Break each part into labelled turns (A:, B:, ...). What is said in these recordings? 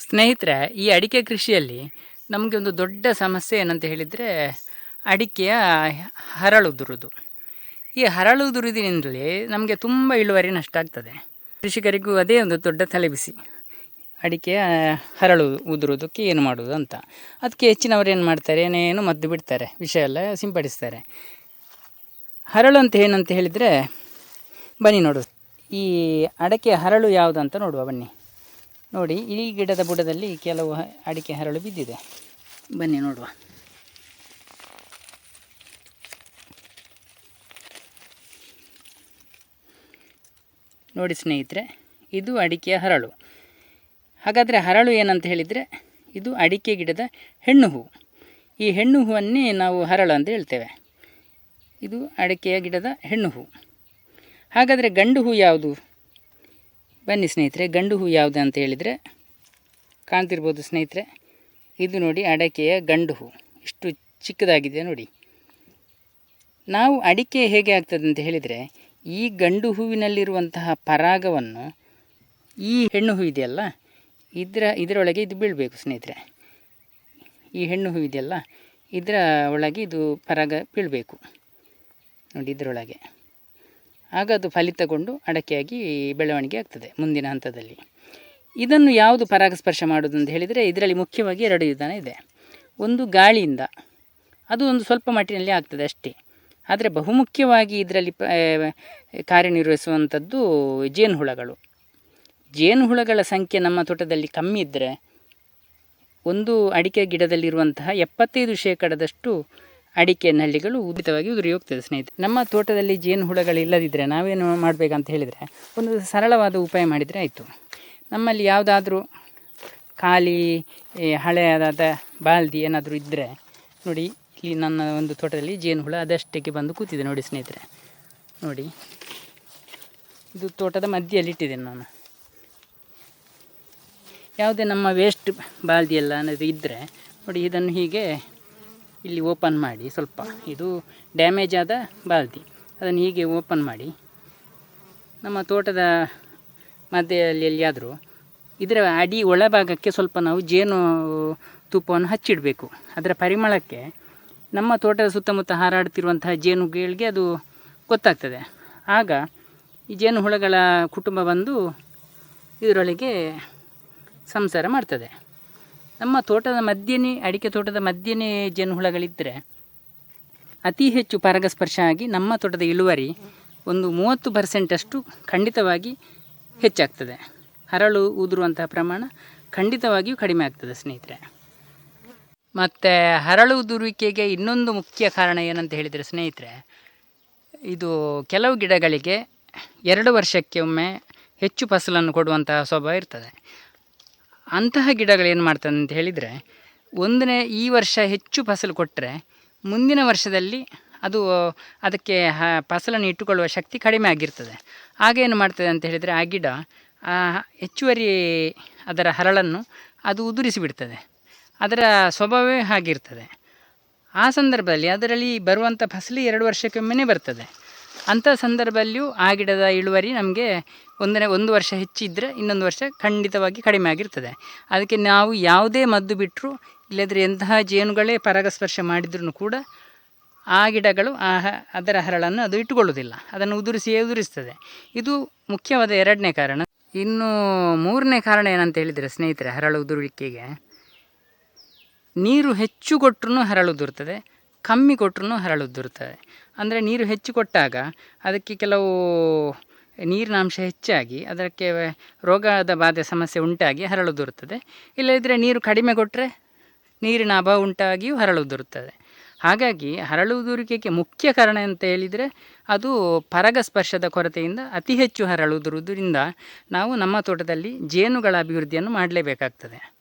A: ಸ್ನೇಹಿತರೆ, ಈ ಅಡಿಕೆ ಕೃಷಿಯಲ್ಲಿ ನಮಗೆ ಒಂದು ದೊಡ್ಡ ಸಮಸ್ಯೆ ಏನಂತ ಹೇಳಿದರೆ ಅಡಿಕೆಯ ಹರಳುದುರುದು ಈ ಹರಳುದುರುದಿನಿಂದಲೇ ನಮಗೆ ತುಂಬ ಇಳುವರಿ ನಷ್ಟ ಆಗ್ತದೆ. ಕೃಷಿಕರಿಗೂ ಅದೇ ಒಂದು ದೊಡ್ಡ ತಲೆಬಿಸಿ ಅಡಿಕೆಯ ಹರಳು ಉದುರೋದಕ್ಕೆ ಏನು ಮಾಡೋದು ಅಂತ. ಅದಕ್ಕೆ ಹೆಚ್ಚಿನವರು ಏನು ಮಾಡ್ತಾರೆ, ಏನೇನು ಮದ್ದು ಬಿಡ್ತಾರೆ ವಿಷ ಎಲ್ಲ ಸಿಂಪಡಿಸ್ತಾರೆ. ಹರಳು ಅಂತ ಏನಂತ ಹೇಳಿದರೆ ಬನ್ನಿ ನೋಡು. ಈ ಅಡಕೆ ಹರಳು ಯಾವುದು ಅಂತ ನೋಡುವ ಬನ್ನಿ. ನೋಡಿ ಈ ಗಿಡದ ಬುಡದಲ್ಲಿ ಕೆಲವು ಅಡಿಕೆ ಹರಳು ಬಿದ್ದಿದೆ. ಬನ್ನಿ ನೋಡುವ. ನೋಡಿ ಸ್ನೇಹಿತರೆ, ಇದು ಅಡಿಕೆಯ ಹರಳು. ಹಾಗಾದರೆ ಹರಳು ಏನಂತ ಹೇಳಿದರೆ, ಇದು ಅಡಿಕೆ ಗಿಡದ ಹೆಣ್ಣು ಹೂವು ಈ ಹೆಣ್ಣು ಹೂವನ್ನೇ ನಾವು ಹರಳು ಅಂತ ಹೇಳ್ತೇವೆ. ಇದು ಅಡಿಕೆಯ ಗಿಡದ ಹೆಣ್ಣು ಹೂವು ಹಾಗಾದರೆ ಗಂಡು ಹೂ ಯಾವುದು? ಬನ್ನಿ ಸ್ನೇಹಿತರೆ, ಗಂಡು ಹೂ ಯಾವುದು ಅಂತ ಹೇಳಿದರೆ, ಕಾಣ್ತಿರ್ಬೋದು ಸ್ನೇಹಿತರೆ, ಇದು ನೋಡಿ ಅಡಕೆಯ ಗಂಡು ಹೂ. ಇಷ್ಟು ಚಿಕ್ಕದಾಗಿದೆ ನೋಡಿ. ನಾವು ಅಡಿಕೆ ಹೇಗೆ ಆಗ್ತದೆ ಅಂತ ಹೇಳಿದರೆ, ಈ ಗಂಡು ಹೂವಿನಲ್ಲಿರುವಂತಹ ಪರಾಗವನ್ನು ಈ ಹೆಣ್ಣು ಹೂ ಇದೆಯಲ್ಲ, ಇದರ, ಇದರೊಳಗೆ ಇದು ಬೀಳಬೇಕು ಸ್ನೇಹಿತರೆ. ಈ ಹೆಣ್ಣು ಹೂ ಇದೆಯಲ್ಲ, ಇದರ ಒಳಗೆ ಇದು ಪರಾಗ ಬೀಳಬೇಕು. ನೋಡಿ ಇದರೊಳಗೆ. ಆಗ ಅದು ಫಲಿತಗೊಂಡು ಅಡಕೆಯಾಗಿ ಬೆಳವಣಿಗೆ ಆಗ್ತದೆ ಮುಂದಿನ ಹಂತದಲ್ಲಿ. ಇದನ್ನು ಯಾವುದು ಪರಾಗಸ್ಪರ್ಶ ಮಾಡೋದು ಅಂತ ಹೇಳಿದರೆ ಇದರಲ್ಲಿ ಮುಖ್ಯವಾಗಿ ಎರಡು ವಿಧಾನ ಇದೆ. ಒಂದು ಗಾಳಿಯಿಂದ, ಅದು ಒಂದು ಸ್ವಲ್ಪ ಮಟ್ಟಿನಲ್ಲಿ ಆಗ್ತದೆ ಅಷ್ಟೇ. ಆದರೆ ಬಹುಮುಖ್ಯವಾಗಿ ಇದರಲ್ಲಿ ಕಾರ್ಯನಿರ್ವಹಿಸುವಂಥದ್ದು ಜೇನುಹುಳಗಳು. ಜೇನುಹುಳಗಳ ಸಂಖ್ಯೆ ನಮ್ಮ ತೋಟದಲ್ಲಿ ಕಮ್ಮಿ ಇದ್ದರೆ ಒಂದು ಅಡಿಕೆ ಗಿಡದಲ್ಲಿರುವಂತಹ ಎಪ್ಪತ್ತೈದು ಶೇಕಡದಷ್ಟು ಅಡಿಕೆ ನಳ್ಳಿಗಳು ಉದಿತವಾಗಿ ಉದುರಿ ಹೋಗ್ತದೆ ಸ್ನೇಹಿತರೆ. ನಮ್ಮ ತೋಟದಲ್ಲಿ ಜೇನುಹುಳಗಳು ಇಲ್ಲದಿದ್ದರೆ ನಾವೇನು ಮಾಡಬೇಕಂತ ಹೇಳಿದರೆ ಒಂದು ಸರಳವಾದ ಉಪಾಯ ಮಾಡಿದರೆ ಆಯಿತು. ನಮ್ಮಲ್ಲಿ ಯಾವುದಾದ್ರೂ ಖಾಲಿ ಹಳೆಯದಾದ ಬಾಲ್ದಿ ಏನಾದರೂ ಇದ್ದರೆ ನೋಡಿ, ಇಲ್ಲಿ ನನ್ನ ಒಂದು ತೋಟದಲ್ಲಿ ಜೇನುಹುಳ ಅದಷ್ಟಕ್ಕೆ ಬಂದು ಕೂತಿದೆ ನೋಡಿ ಸ್ನೇಹಿತರೆ. ನೋಡಿ, ಇದು ತೋಟದ ಮಧ್ಯದಲ್ಲಿ ಇಟ್ಟಿದ್ದೇನೆ ನಾನು. ಯಾವುದೇ ನಮ್ಮ ವೇಸ್ಟ್ ಬಾಲ್ದಿ ಎಲ್ಲ ಅನ್ನೋದು ಇದ್ದರೆ ನೋಡಿ, ಇದನ್ನು ಹೀಗೆ ಇಲ್ಲಿ ಓಪನ್ ಮಾಡಿ ಸ್ವಲ್ಪ. ಇದು ಡ್ಯಾಮೇಜ್ ಆದ ಬಾಲ್ದಿ ಅದನ್ನು ಹೀಗೆ ಓಪನ್ ಮಾಡಿ. ನಮ್ಮ ತೋಟದ ಮಧ್ಯದಲ್ಲಿ ಎಲ್ಲಿಯಾದರೂ ಇದರ ಅಡಿ ಒಳಭಾಗಕ್ಕೆ ಸ್ವಲ್ಪ ನಾವು ಜೇನು ತುಪ್ಪವನ್ನು ಹಚ್ಚಿಡಬೇಕು. ಅದರ ಪರಿಮಳಕ್ಕೆ ನಮ್ಮ ತೋಟದ ಸುತ್ತಮುತ್ತ ಹಾರಾಡ್ತಿರುವಂತಹ ಜೇನುಗಳಿಗೆ ಅದು ಗೊತ್ತಾಗ್ತದೆ. ಆಗ ಈ ಜೇನು ಹುಳಗಳ ಕುಟುಂಬ ಬಂದು ಇದರೊಳಗೆ ಸಂಸಾರ ಮಾಡ್ತದೆ. ನಮ್ಮ ತೋಟದ ಮಧ್ಯನೇ, ಅಡಿಕೆ ತೋಟದ ಮಧ್ಯನೇ ಜೇನುಹುಳಗಳಿದ್ದರೆ ಅತಿ ಹೆಚ್ಚು ಪರಾಗಸ್ಪರ್ಶ ಆಗಿ ನಮ್ಮ ತೋಟದ ಇಳುವರಿ ಒಂದು ಮೂವತ್ತು ಪರ್ಸೆಂಟಷ್ಟು ಖಂಡಿತವಾಗಿ ಹೆಚ್ಚಾಗ್ತದೆ. ಹರಳು, ಉದುರುವಂತಹ ಪ್ರಮಾಣ ಖಂಡಿತವಾಗಿಯೂ ಕಡಿಮೆ ಆಗ್ತದೆ ಸ್ನೇಹಿತರೆ. ಮತ್ತು ಹರಳು ಉದುರುವಿಕೆಗೆ ಇನ್ನೊಂದು ಮುಖ್ಯ ಕಾರಣ ಏನಂತ ಹೇಳಿದರೆ ಸ್ನೇಹಿತರೆ, ಇದು ಕೆಲವು ಗಿಡಗಳಿಗೆ ಎರಡು ವರ್ಷಕ್ಕೆ ಒಮ್ಮೆ ಹೆಚ್ಚು ಫಸಲನ್ನು ಕೊಡುವಂತಹ ಸ್ವಭಾವ ಇರ್ತದೆ. ಅಂತಹ ಗಿಡಗಳು ಏನು ಮಾಡ್ತದೆ ಅಂತ ಹೇಳಿದರೆ, ಒಂದನೇ ಈ ವರ್ಷ ಹೆಚ್ಚು ಫಸಲು ಕೊಟ್ಟರೆ ಮುಂದಿನ ವರ್ಷದಲ್ಲಿ ಅದು, ಅದಕ್ಕೆ ಫಸಲನ್ನು ಇಟ್ಟುಕೊಳ್ಳುವ ಶಕ್ತಿ ಕಡಿಮೆ ಆಗಿರ್ತದೆ. ಆಗ ಏನು ಮಾಡ್ತದೆ ಅಂತ ಹೇಳಿದರೆ ಆ ಗಿಡ ಹೆಚ್ಚುವರಿ ಅದರ ಹರಳನ್ನು ಅದು ಉದುರಿಸಿ ಬಿಡ್ತದೆ ಅದರ ಸ್ವಭಾವವೇ ಹಾಗಿರ್ತದೆ. ಆ ಸಂದರ್ಭದಲ್ಲಿ ಅದರಲ್ಲಿ ಬರುವಂಥ ಫಸಲು ಎರಡು ವರ್ಷಕ್ಕೊಮ್ಮೆನೇ ಬರ್ತದೆ. ಅಂಥ ಸಂದರ್ಭದಲ್ಲಿಯೂ ಆ ಗಿಡದ ಇಳುವರಿ ನಮಗೆ ಒಂದನೇ ಒಂದು ವರ್ಷ ಹೆಚ್ಚಿದ್ದರೆ ಇನ್ನೊಂದು ವರ್ಷ ಖಂಡಿತವಾಗಿ ಕಡಿಮೆ ಆಗಿರ್ತದೆ. ಅದಕ್ಕೆ ನಾವು ಯಾವುದೇ ಮದ್ದು ಬಿಟ್ಟರೂ ಇಲ್ಲದ್ರೆ ಎಂತಹ ಜೇನುಗಳೇ ಪರಾಗಸ್ಪರ್ಶ ಮಾಡಿದ್ರೂ ಕೂಡ ಆ ಗಿಡಗಳು ಆ ಅದರ ಹರಳನ್ನು ಅದು ಇಟ್ಟುಕೊಳ್ಳುವುದಿಲ್ಲ. ಅದನ್ನು ಉದುರಿಸಿಯೇ ಉದುರಿಸ್ತದೆ. ಇದು ಮುಖ್ಯವಾದ ಎರಡನೇ ಕಾರಣ. ಇನ್ನು ಮೂರನೇ ಕಾರಣ ಏನಂತ ಹೇಳಿದರೆ ಸ್ನೇಹಿತರೆ, ಹರಳು ಉದುರುವಿಕೆಗೆ. ನೀರು ಹೆಚ್ಚು ಕೊಟ್ರೂ ಹರಳು ಉದುರುತ್ತದೆ ಕಮ್ಮಿ ಕೊಟ್ಟರು ಹರಳುದುರ್ತದೆ ಅಂದರೆ ನೀರು ಹೆಚ್ಚು ಕೊಟ್ಟಾಗ ಅದಕ್ಕೆ ಕೆಲವು ನೀರಿನ ಅಂಶ ಹೆಚ್ಚಾಗಿ ಅದಕ್ಕೆ ರೋಗದ ಬಾಧೆ ಸಮಸ್ಯೆ ಉಂಟಾಗಿ ಹರಳುದುರುತ್ತದೆ ಇಲ್ಲದಿದ್ದರೆ ನೀರು ಕಡಿಮೆ ಕೊಟ್ಟರೆ ನೀರಿನ ಅಭಾವ ಉಂಟಾಗಿಯೂ ಹರಳುದುರುತ್ತದೆ ಹಾಗಾಗಿ ಹರಳುದುರಿಕೆಗೆ ಮುಖ್ಯ ಕಾರಣ ಅಂತ ಹೇಳಿದರೆ ಅದು ಪರಗಸ್ಪರ್ಶದ ಕೊರತೆಯಿಂದ ಅತಿ ಹೆಚ್ಚು ಹರಳುದುರುವುದರಿಂದ ನಾವು ನಮ್ಮ ತೋಟದಲ್ಲಿ ಜೇನುಗಳ ಅಭಿವೃದ್ಧಿಯನ್ನು ಮಾಡಲೇಬೇಕಾಗ್ತದೆ.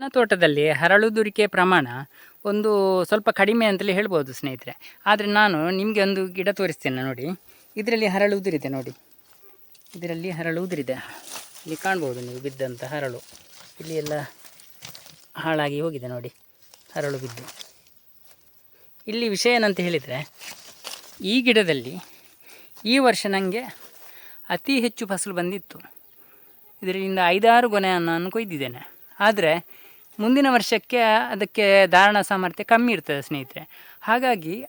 A: ನನ್ನ ತೋಟದಲ್ಲಿ ಹರಳುದುರಿಕೆ ಪ್ರಮಾಣ ಒಂದು ಸ್ವಲ್ಪ ಕಡಿಮೆ ಅಂತಲೇ ಹೇಳ್ಬೋದು ಸ್ನೇಹಿತರೆ. ಆದರೆ ನಾನು ನಿಮಗೆ ಒಂದು ಗಿಡ ತೋರಿಸ್ತೇನೆ ನೋಡಿ. ಇದರಲ್ಲಿ ಹರಳು ಉದುರಿದೆ ನೋಡಿ. ಇದರಲ್ಲಿ ಹರಳು ಉದುರಿದೆ. ಇಲ್ಲಿ ಕಾಣ್ಬೋದು ನೀವು ಬಿದ್ದಂಥ ಹರಳು. ಇಲ್ಲಿ ಎಲ್ಲ ಹಾಳಾಗಿ ಹೋಗಿದೆ ನೋಡಿ ಹರಳು ಬಿದ್ದು. ಇಲ್ಲಿ ವಿಷಯ ಏನಂತ ಹೇಳಿದರೆ, ಈ ಗಿಡದಲ್ಲಿ ಈ ವರ್ಷ ನನಗೆ ಅತಿ ಹೆಚ್ಚು ಫಸಲು ಬಂದಿತ್ತು. ಇದರಿಂದ ಐದಾರು ಗೊನೆಯನ್ನು ನಾನು ಕೊಯ್ದಿದ್ದೇನೆ. ಆದರೆ ಮುಂದಿನ ವರ್ಷಕ್ಕೆ ಅದಕ್ಕೆ ಧಾರಣ ಸಾಮರ್ಥ್ಯ ಕಮ್ಮಿ ಇರ್ತದೆ ಸ್ನೇಹಿತರೆ. ಹಾಗಾಗಿ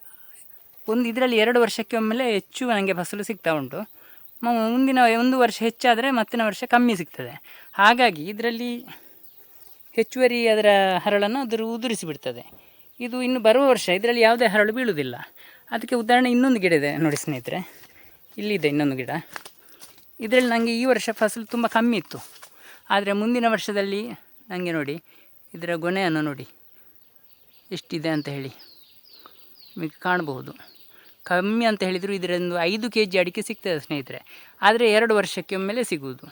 A: ಒಂದು ಇದರಲ್ಲಿ ಎರಡು ವರ್ಷಕ್ಕೆ ಒಮ್ಮೆಲೆ ಹೆಚ್ಚು ನನಗೆ ಫಸಲು ಸಿಗ್ತಾ ಉಂಟು. ಮುಂದಿನ ಒಂದು ವರ್ಷ ಹೆಚ್ಚಾದರೆ ಮತ್ತಿನ ವರ್ಷ ಕಮ್ಮಿ ಸಿಗ್ತದೆ. ಹಾಗಾಗಿ ಇದರಲ್ಲಿ ಹೆಚ್ಚುವರಿ ಅದರ ಹರಳನ್ನು ಅದರ ಉದುರಿಸಿ ಬಿಡ್ತದೆ. ಇದು ಇನ್ನು ಬರುವ ವರ್ಷ ಇದರಲ್ಲಿ ಯಾವುದೇ ಹರಳು ಬೀಳುವುದಿಲ್ಲ. ಅದಕ್ಕೆ ಉದಾಹರಣೆ ಇನ್ನೊಂದು ಗಿಡ ಇದೆ ನೋಡಿ ಸ್ನೇಹಿತರೆ. ಇಲ್ಲಿದೆ ಇನ್ನೊಂದು ಗಿಡ. ಇದರಲ್ಲಿ ನನಗೆ ಈ ವರ್ಷ ಫಸಲು ತುಂಬ ಕಮ್ಮಿ ಇತ್ತು. ಆದರೆ ಮುಂದಿನ ವರ್ಷದಲ್ಲಿ ನನಗೆ ನೋಡಿ ಇದರ ಗೊನೆಯನ್ನು ನೋಡಿ. ಎಷ್ಟಿದೆ ಅಂತ ಹೇಳಿ. ನಿಮಗೆ ಕಾಣಬಹುದು. ಕಮ್ಮಿ ಅಂತ ಹೇಳಿದರೂ ಇದರೊಂದು ಐದು ಕೆ ಜಿ ಅಡಿಕೆ ಸಿಗ್ತದೆ ಸ್ನೇಹಿತರೆ. ಆದರೆ ಎರಡು ವರ್ಷಕ್ಕೆ ಒಮ್ಮೆಲೆ ಸಿಗುವುದು.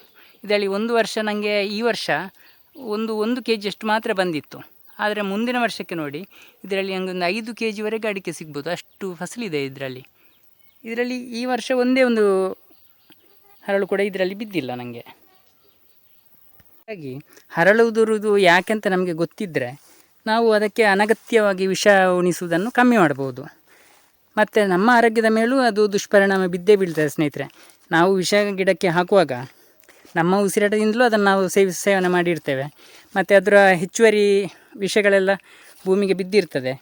A: ಇದರಲ್ಲಿ ಒಂದು ವರ್ಷ ನನಗೆ ಈ ವರ್ಷ ಒಂದು ಒಂದು ಕೆ ಜಿಯಷ್ಟು ಮಾತ್ರ ಬಂದಿತ್ತು. ಆದರೆ ಮುಂದಿನ ವರ್ಷಕ್ಕೆ ನೋಡಿ, ಇದರಲ್ಲಿ ಒಂದು ಐದು ಕೆ ಜಿವರೆಗೆ ಅಡಿಕೆ ಸಿಗ್ಬೋದು. ಅಷ್ಟು ಫಸಲಿದೆ ಇದರಲ್ಲಿ. ಇದರಲ್ಲಿ ಈ ವರ್ಷ ಒಂದೇ ಒಂದು ಹರಳು ಕೂಡ ಇದರಲ್ಲಿ ಬಿದ್ದಿಲ್ಲ ನನಗೆ ಹಾಗಾಗಿ ಹರಳುವುದುರುವುದು ಯಾಕೆಂತ ನಮಗೆ ಗೊತ್ತಿದ್ದರೆ ನಾವು ಅದಕ್ಕೆ ಅನಗತ್ಯವಾಗಿ ವಿಷ ಉಣಿಸುವುದನ್ನು ಕಮ್ಮಿ ಮಾಡ್ಬೋದು. ಮತ್ತು ನಮ್ಮ ಆರೋಗ್ಯದ ಮೇಲೂ ಅದು ದುಷ್ಪರಿಣಾಮ ಬಿದ್ದೇ ಬೀಳ್ತದೆ ಸ್ನೇಹಿತರೆ. ನಾವು ವಿಷ ಗಿಡಕ್ಕೆ ಹಾಕುವಾಗ ನಮ್ಮ ಉಸಿರಾಟದಿಂದಲೂ ಅದನ್ನು ನಾವು ಸೇವಿ ಸೇವನೆ ಮಾಡಿರ್ತೇವೆ. ಮತ್ತು ಅದರ ಹೆಚ್ಚುವರಿ ವಿಷಗಳೆಲ್ಲ ಭೂಮಿಗೆ ಬಿದ್ದಿರ್ತದೆ.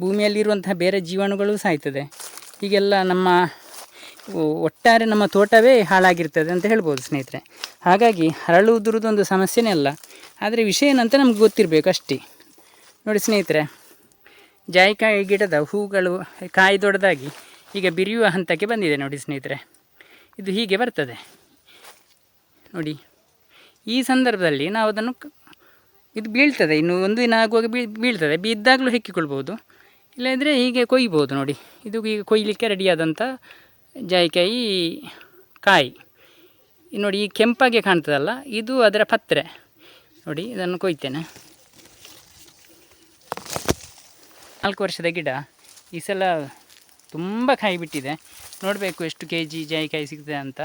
A: ಭೂಮಿಯಲ್ಲಿರುವಂತಹ ಬೇರೆ ಜೀವಾಣುಗಳು ಸಾಯ್ತದೆ. ಹೀಗೆಲ್ಲ ನಮ್ಮ ಒಟ್ಟಾರೆ ನಮ್ಮ ತೋಟವೇ ಹಾಳಾಗಿರ್ತದೆ ಅಂತ ಹೇಳ್ಬೋದು ಸ್ನೇಹಿತರೆ. ಹಾಗಾಗಿ ಹರಳುವುದುರದೊಂದು ಸಮಸ್ಯೆನೇ ಅಲ್ಲ. ಆದರೆ ವಿಷಯ ಏನಂತ ನಮ್ಗೆ ಗೊತ್ತಿರಬೇಕು ಅಷ್ಟೇ. ನೋಡಿ ಸ್ನೇಹಿತರೆ, ಜಾಯಿಕಾಯಿ ಗಿಡದ ಹೂಗಳು ಕಾಯಿ ದೊಡ್ಡದಾಗಿ ಈಗ ಬಿರಿಯುವ ಹಂತಕ್ಕೆ ಬಂದಿದೆ ನೋಡಿ ಸ್ನೇಹಿತರೆ. ಇದು ಹೀಗೆ ಬರ್ತದೆ. ನೋಡಿ, ಈ ಸಂದರ್ಭದಲ್ಲಿ ನಾವು ಅದನ್ನು ಇದು ಬೀಳ್ತದೆ. ಇನ್ನು ಒಂದು ದಿನ ಆಗುವಾಗ ಬೀ ಬೀಳ್ತದೆ. ಬಿದ್ದಾಗಲೂ ಹೆಕ್ಕಿಕೊಳ್ಬೋದು. ಇಲ್ಲದಿದ್ದರೆ ಹೀಗೆ ಕೊಯ್ಬೋದು ನೋಡಿ. ಇದು ಈಗ ಕೊಯ್ಲಿಕ್ಕೆ ರೆಡಿಯಾದಂಥ ಜಾಯಿಕಾಯಿ ಕಾಯಿ. ನೋಡಿ ಈ ಕೆಂಪಾಗೆ ಕಾಣ್ತದಲ್ಲ, ಇದು ಅದರ ಪತ್ರೆ. ನೋಡಿ, ಇದನ್ನು ಕೊಯ್ತೇನೆ. ನಾಲ್ಕು ವರ್ಷದ ಗಿಡ. ಈ ಸಲ ತುಂಬ ಕಾಯಿ ಬಿಟ್ಟಿದೆ. ನೋಡಬೇಕು ಎಷ್ಟು ಕೆ ಜಿ ಜಾಯಿಕಾಯಿ ಸಿಗ್ತದೆ ಅಂತ.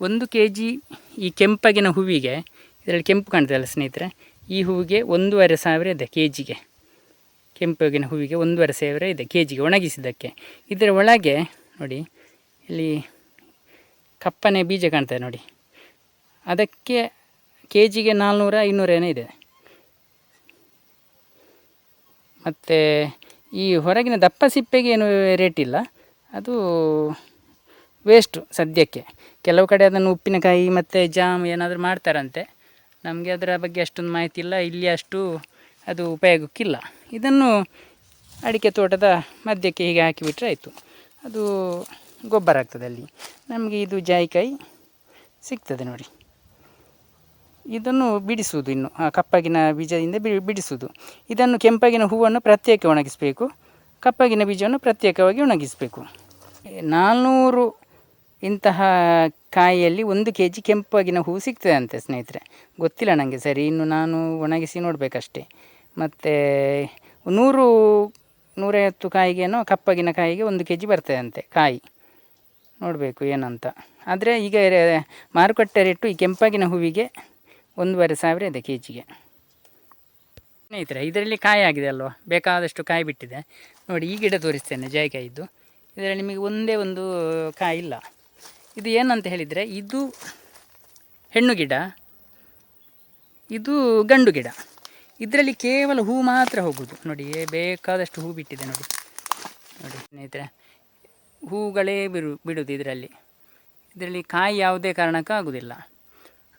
A: ಒಂದು ಕೆ ಜಿ ಈ ಕೆಂಪಗಿನ ಹೂವಿಗೆ, ಇದರಲ್ಲಿ ಕೆಂಪು ಕಾಣ್ತದಲ್ಲ ಸ್ನೇಹಿತರೆ, ಈ ಹೂವಿಗೆ ಒಂದೂವರೆ ಸಾವಿರ ಇದೆ ಕೆ ಜಿಗೆ ಕೆಂಪಗಿನ ಹೂವಿಗೆ ಒಂದೂವರೆ ಸಾವಿರ ಇದೆ ಕೆ ಜಿಗೆ ಒಣಗಿಸಿದ್ದಕ್ಕೆ. ಇದರ ಒಳಗೆ ನೋಡಿ ಇಲ್ಲಿ ಕಪ್ಪನೆ ಬೀಜ ಕಾಣ್ತದೆ ನೋಡಿ. ಅದಕ್ಕೆ ಕೆ ಜಿಗೆ ನಾಲ್ನೂರ ಇನ್ನೂರೇನೇ ಇದೆ. ಮತ್ತು ಈ ಹೊರಗಿನ ದಪ್ಪ ಸಿಪ್ಪೆಗೆ ಏನು ರೇಟ್ ಇಲ್ಲ. ಅದು ವೇಸ್ಟು ಸದ್ಯಕ್ಕೆ. ಕೆಲವು ಕಡೆ ಅದನ್ನು ಉಪ್ಪಿನಕಾಯಿ ಮತ್ತು ಜಾಮ್ ಏನಾದರೂ ಮಾಡ್ತಾರಂತೆ. ನಮಗೆ ಅದರ ಬಗ್ಗೆ ಅಷ್ಟೊಂದು ಮಾಹಿತಿ ಇಲ್ಲ. ಇಲ್ಲಿ ಅಷ್ಟು ಅದು ಉಪಯೋಗಕ್ಕಿಲ್ಲ. ಇದನ್ನು ಅಡಿಕೆ ತೋಟದ ಮಧ್ಯಕ್ಕೆ ಹೀಗೆ ಹಾಕಿಬಿಟ್ರೆ ಆಯಿತು. ಅದು ಗೊಬ್ಬರ ಆಗ್ತದೆ ಅಲ್ಲಿ. ನಮಗೆ ಇದು ಜಾಯಿಕಾಯಿ ಸಿಗ್ತದೆ ನೋಡಿ. ಇದನ್ನು ಬಿಡಿಸುವುದು ಇನ್ನು, ಆ ಕಪ್ಪಗಿನ ಬೀಜದಿಂದ ಬಿ, ಬಿಡಿಸುವುದು. ಇದನ್ನು ಕೆಂಪಗಿನ ಹೂವನ್ನು ಪ್ರತ್ಯೇಕ ಒಣಗಿಸಬೇಕು, ಕಪ್ಪಗಿನ ಬೀಜವನ್ನು ಪ್ರತ್ಯೇಕವಾಗಿ ಒಣಗಿಸಬೇಕು. ನಾಲ್ನೂರು ಇಂತಹ ಕಾಯಿಯಲ್ಲಿ ಒಂದು ಕೆ ಜಿ ಕೆಂಪಗಿನ ಹೂವು ಸಿಗ್ತದೆ ಅಂತೆ ಸ್ನೇಹಿತರೆ. ಗೊತ್ತಿಲ್ಲ ನನಗೆ ಸರಿ, ಇನ್ನು ನಾನು ಒಣಗಿಸಿ ನೋಡಬೇಕಷ್ಟೇ. ಮತ್ತು ನೂರು, ನೂರೈವತ್ತು ಕಾಯಿಗೇನೋ ಕಪ್ಪಗಿನ ಕಾಯಿಗೆ ಒಂದು ಕೆ ಜಿ ಬರ್ತದೆ ಅಂತೆ ಕಾಯಿ. ನೋಡಬೇಕು ಏನಂತ. ಆದರೆ ಈಗ ಮಾರುಕಟ್ಟೆ ರೇಟು ಈ ಕೆಂಪಾಗಿನ ಹೂವಿಗೆ ಒಂದೂವರೆ ಸಾವಿರ ಇದೆ ಕೆ ಜಿಗೆ ಸ್ನೇಹಿತರೆ, ಇದರಲ್ಲಿ ಕಾಯಿ ಆಗಿದೆ ಅಲ್ವಾ? ಬೇಕಾದಷ್ಟು ಕಾಯಿ ಬಿಟ್ಟಿದೆ. ನೋಡಿ, ಈ ಗಿಡ ತೋರಿಸ್ತೇನೆ ಜಾಯಿಕಾಯಿದ್ದು ಇದರಲ್ಲಿ ನಿಮಗೆ ಒಂದೇ ಒಂದು ಕಾಯಿ ಇಲ್ಲ. ಇದು ಏನಂತ ಹೇಳಿದರೆ, ಇದು ಹೆಣ್ಣು ಗಿಡ, ಇದು ಗಂಡು ಗಿಡ. ಇದರಲ್ಲಿ ಕೇವಲ ಹೂ ಮಾತ್ರ ಹೋಗೋದು. ನೋಡಿ ಬೇಕಾದಷ್ಟು ಹೂ ಬಿಟ್ಟಿದೆ ನೋಡಿ. ನೋಡಿ, ಸ್ನೇಹಿತರೆ ಹೂಗಳೇ ಬಿರು ಬಿಡುವುದು ಇದರಲ್ಲಿ. ಇದರಲ್ಲಿ ಕಾಯಿ ಯಾವುದೇ ಕಾರಣಕ್ಕೂ ಆಗುವುದಿಲ್ಲ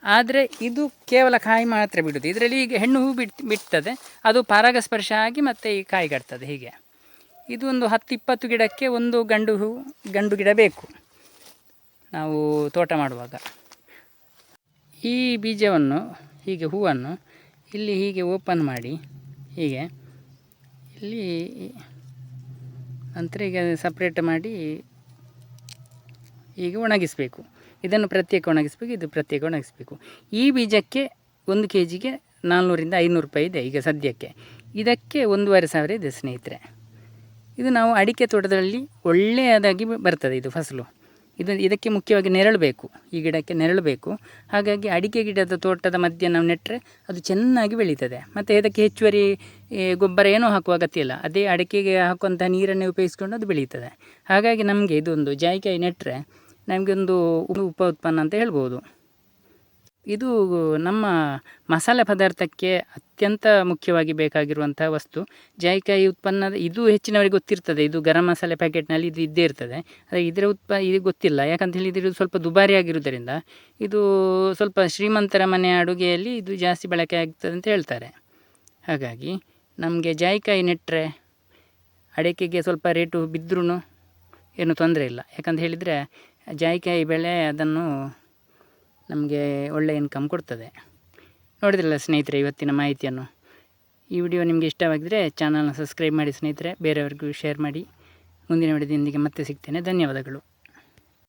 A: ಆದರೆ ಇದು ಕೇವಲ ಕಾಯಿ ಮಾತ್ರ ಬಿಡುವುದು ಇದರಲ್ಲಿ ಈಗ ಹೆಣ್ಣು ಹೂ ಬಿಟ್, ಬಿಡ್ತದೆ. ಅದು ಪರಾಗಸ್ಪರ್ಶ ಆಗಿ ಮತ್ತೆ ಈ ಕಾಯಿ ಕಟ್ತದೆ ಹೀಗೆ. ಇದು ಒಂದು ಹತ್ತು ಇಪ್ಪತ್ತು ಗಿಡಕ್ಕೆ ಒಂದು ಗಂಡು ಹೂ, ಗಂಡು ಗಿಡ ಬೇಕು. ನಾವು ತೋಟ ಮಾಡುವಾಗ. ಈ ಬೀಜವನ್ನು, ಹೀಗೆ ಹೂವನ್ನು ಇಲ್ಲಿ ಹೀಗೆ ಓಪನ್ ಮಾಡಿ, ಹೀಗೆ ಇಲ್ಲಿ ನಂತರ ಈಗ ಸಪ್ರೇಟ್ ಮಾಡಿ ಈಗ ಒಣಗಿಸಬೇಕು. ಇದನ್ನು ಪ್ರತ್ಯೇಕ ಒಣಗಿಸಬೇಕು, ಇದು ಪ್ರತ್ಯೇಕ ಒಣಗಿಸಬೇಕು. ಈ ಬೀಜಕ್ಕೆ ಒಂದು ಕೆ ಜಿಗೆ ನಾಲ್ನೂರಿಂದ ಐನೂರು ರೂಪಾಯಿ ಇದೆ ಈಗ ಸದ್ಯಕ್ಕೆ. ಇದಕ್ಕೆ ಒಂದೂವರೆ ಸಾವಿರ ಇದೆ ಸ್ನೇಹಿತರೆ. ಇದು ನಾವು ಅಡಿಕೆ ತೋಟದಲ್ಲಿ ಒಳ್ಳೆಯದಾಗಿ ಬರ್ತದೆ ಇದು ಫಸಲು. ಇದು ಇದಕ್ಕೆ ಮುಖ್ಯವಾಗಿ ನೆರಳು ಬೇಕು ಈ ಗಿಡಕ್ಕೆ ನೆರಳು ಬೇಕು ಹಾಗಾಗಿ ಅಡಿಕೆ ಗಿಡದ ತೋಟದ ಮಧ್ಯೆ ನಾವು ನೆಟ್ಟರೆ ಅದು ಚೆನ್ನಾಗಿ ಬೆಳೀತದೆ. ಮತ್ತು ಇದಕ್ಕೆ ಹೆಚ್ಚುವರಿ ಗೊಬ್ಬರ ಏನೂ ಹಾಕುವ ಅಗತ್ಯ ಇಲ್ಲ. ಅದೇ ಅಡಿಕೆಗೆ ಹಾಕುವಂಥ ನೀರನ್ನೇ ಉಪಯೋಗಿಸ್ಕೊಂಡು ಅದು ಬೆಳೀತದೆ. ಹಾಗಾಗಿ ನಮಗೆ ಇದೊಂದು ಜಾಯಿಕಾಯಿ ನೆಟ್ಟರೆ ನಮಗೊಂದು ಉಪ ಉತ್ಪನ್ನ ಅಂತ ಹೇಳ್ಬೋದು. ಇದು ನಮ್ಮ ಮಸಾಲೆ ಪದಾರ್ಥಕ್ಕೆ ಅತ್ಯಂತ ಮುಖ್ಯವಾಗಿ ಬೇಕಾಗಿರುವಂಥ ವಸ್ತು. ಜಾಯಿಕಾಯಿ ಉತ್ಪನ್ನದ ಇದು ಹೆಚ್ಚಿನವರಿಗೆ ಗೊತ್ತಿರ್ತದೆ. ಇದು ಗರಂ ಮಸಾಲೆ ಪ್ಯಾಕೆಟ್ನಲ್ಲಿ ಇದು ಇದ್ದೇ ಇರ್ತದೆ. ಆದರೆ ಇದರ ಉತ್ಪ ಇದು ಗೊತ್ತಿಲ್ಲ. ಯಾಕಂತ ಹೇಳಿದರೆ ಇದು ಸ್ವಲ್ಪ ದುಬಾರಿ ಆಗಿರುವುದರಿಂದ ಇದು ಸ್ವಲ್ಪ ಶ್ರೀಮಂತರ ಮನೆ ಅಡುಗೆಯಲ್ಲಿ ಇದು ಜಾಸ್ತಿ ಬಳಕೆ ಆಗ್ತದೆ ಅಂತ ಹೇಳ್ತಾರೆ. ಹಾಗಾಗಿ ನಮಗೆ ಜಾಯಿಕಾಯಿ ನೆಟ್ಟರೆ ಅಡಿಕೆಗೆ ಸ್ವಲ್ಪ ರೇಟು ಬಿದ್ದರೂ ಏನು ತೊಂದರೆ ಇಲ್ಲ. ಯಾಕಂತ ಹೇಳಿದರೆ ಜಾಯಿಕಾಯಿ ಬೆಳೆ ಅದನ್ನು ನಮಗೆ ಒಳ್ಳೆಯ ಇನ್ಕಮ್ ಕೊಡ್ತದೆ. ನೋಡಿದ್ರಲ್ಲ ಸ್ನೇಹಿತರೆ ಇವತ್ತಿನ ಮಾಹಿತಿಯನ್ನು. ಈ ವಿಡಿಯೋ ನಿಮಗೆ ಇಷ್ಟವಾಗಿದ್ದರೆ ಚಾನಲ್ನ ಸಬ್ಸ್ಕ್ರೈಬ್ ಮಾಡಿ ಸ್ನೇಹಿತರೆ, ಬೇರೆಯವ್ರಿಗೂ ಶೇರ್ ಮಾಡಿ. ಮುಂದಿನ ವಿಡಿಯೋದೊಂದಿಗೆ ಮತ್ತೆ ಸಿಗ್ತೇನೆ. ಧನ್ಯವಾದಗಳು.